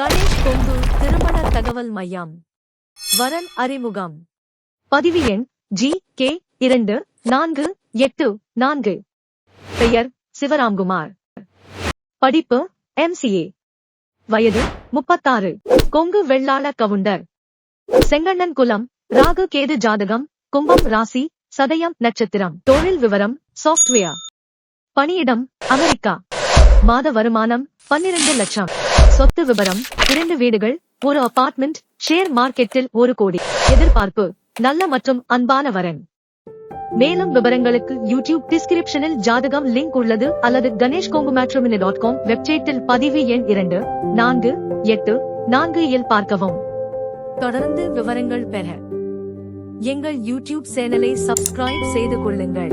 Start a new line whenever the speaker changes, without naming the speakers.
கணேஷ் கொங்கு திருமண தகவல் மையம். வரன் அறிமுகம். பதிவு எண் ஜி கே இரண்டு நான்கு எட்டு நான்கு. பெயர் சிவராம்குமார். படிப்பு எம்சிஏ வயது முப்பத்தாறு. கொங்கு வெள்ளாள கவுண்டர். செங்கண்ணன் குலம் ராகு கேது ஜாதகம் கும்பம் ராசி சதயம் நட்சத்திரம். தொழில் விவரம் சாஃப்ட்வேர் பணியிடம் அமெரிக்கா. மாத வருமானம் பன்னிரண்டு லட்சம். சொத்து விபரம் இரண்டு வீடுகள் ஒரு அபார்ட்மெண்ட் ஷேர் மார்க்கெட்டில் ஒரு கோடி. எதிர்பார்ப்பு நல்ல மற்றும் அன்பான வரன். மேலும் விவரங்களுக்கு யூடியூப் டிஸ்கிரிப்ஷனில் ஜாதகம் லிங்க் உள்ளது அல்லது கணேஷ் கோங்குமேட்ரோமினி டாட் காம் வெப்சைட்டில் பதிவு எண் இரண்டு நான்கு எட்டு நான்கு இல் பார்க்கவும். தொடர்ந்து விவரங்கள் பெற எங்கள் யூடியூப் சேனலை சப்ஸ்கிரைப் செய்து கொள்ளுங்கள்.